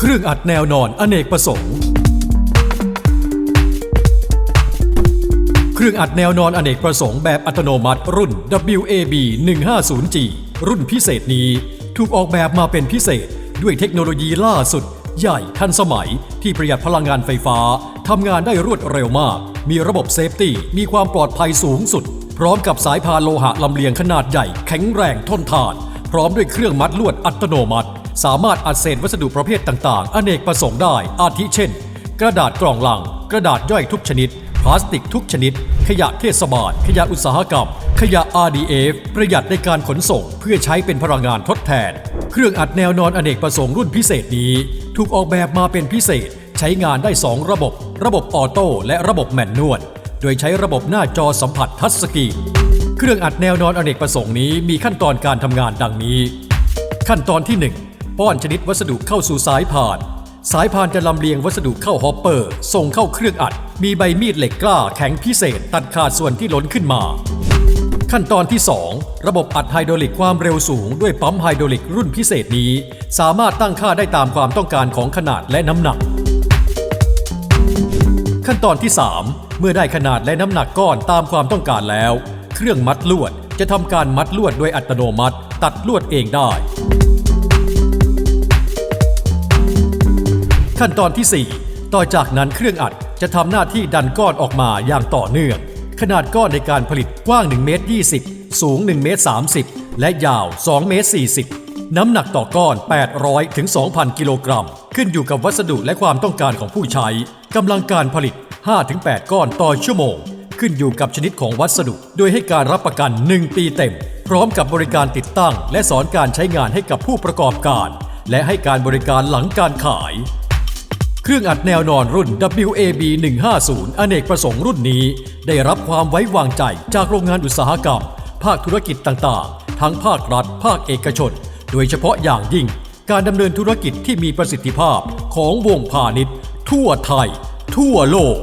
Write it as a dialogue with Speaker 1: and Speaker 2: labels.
Speaker 1: เครื่องอัดแนวนอนอเนกประสงค์ เครื่องอัดแนวนอนอเนกประสงค์แบบอัตโนมัติรุ่น WAB 150G รุ่นพิเศษนี้ถูกออกแบบมาเป็นพิเศษด้วยเทคโนโลยีล่าสุด ใหญ่ทันสมัยที่ประหยัดพลังงานไฟฟ้าทำงานได้รวดเร็วมาก มีระบบเซฟตี้มีความปลอดภัยสูงสุด พร้อมกับสายพานโลหะลำเลียงขนาดใหญ่แข็งแรงทนทาน พร้อมด้วยเครื่องมัดลวดอัตโนมัติ สามารถอัดเศษวัสดุประเภทต่างๆ อเนกประสงค์ได้ อาทิเช่น กระดาษกล่องลัง กระดาษย่อยทุกชนิด พลาสติกทุกชนิด ขยะเทศบาล ขยะอุตสาหกรรม ขยะ RDF ประหยัดในการขนส่ง เพื่อใช้เป็นพลังงานทดแทน เครื่องอัดแนวนอนอเนกประสงค์รุ่นพิเศษนี้ ถูกออกแบบมาเป็นพิเศษ ใช้งานได้ 2 ระบบ ระบบออโต้และระบบแมนนวล โดยใช้ระบบหน้าจอสัมผัสทัชสกรีนเครื่องอัดแนวนอนอเนกประสงค์นี้มีขั้นตอนการทำงานดังนี้ ขั้นตอนที่ 1 ป้อนชนิดวัสดุเข้าสู่สายพาน สายพานจะลำเลียงวัสดุเข้าฮอปเปอร์ ส่งเข้าเครื่องอัด มีใบมีดเหล็กกล้าแข็งพิเศษ ตัดขาดส่วนที่ล้นขึ้นมา ขั้นตอนที่ 2 ระบบอัดไฮดรอลิกความเร็วสูงด้วยปั๊มไฮดรอลิกรุ่นพิเศษนี้ สามารถตั้งค่าได้ตามความต้องการของขนาดและน้ำหนัก ขั้นตอนที่ 3 เมื่อได้ขนาดและน้ำหนักก้อนตามความต้องการแล้ว เครื่องมัดลวดจะทำการมัดลวดโดยอัตโนมัติ ตัดลวดเองได้ ขั้นตอนที่ 4 ต่อจากนั้นเครื่องอัดจะทำหน้าที่ดันก้อนออกมาอย่างต่อเนื่อง ขนาดก้อนในการผลิตกว้าง1เมตร20 สูง1เมตร30 และยาว2เมตร40 น้ำหนักต่อก้อน 800ถึง2,000 กิโลกรัม ขึ้นอยู่กับวัสดุและความต้องการของผู้ใช้กำลังการผลิต 5-8 ก้อนต่อชั่วโมง ขึ้นอยู่กับชนิดของวัสดุ โดยให้การรับประกัน 1 ปีเต็ม พร้อมกับบริการติดตั้ง และสอนการใช้งานให้กับผู้ประกอบการ และให้การบริการหลังการขาย เครื่องอัดแนวนอนรุ่น WAB 150อเนกประสงค์รุ่นนี้ ได้รับความไว้วางใจจากโรงงานอุตสาหกรรม ภาคธุรกิจต่างๆ ทั้งภาครัฐ ภาคเอกชน โดยเฉพาะอย่างยิ่ง การดำเนินธุรกิจที่มีประสิทธิภาพของวงพาณิชย์ ทั่วไทย ทั่วโลก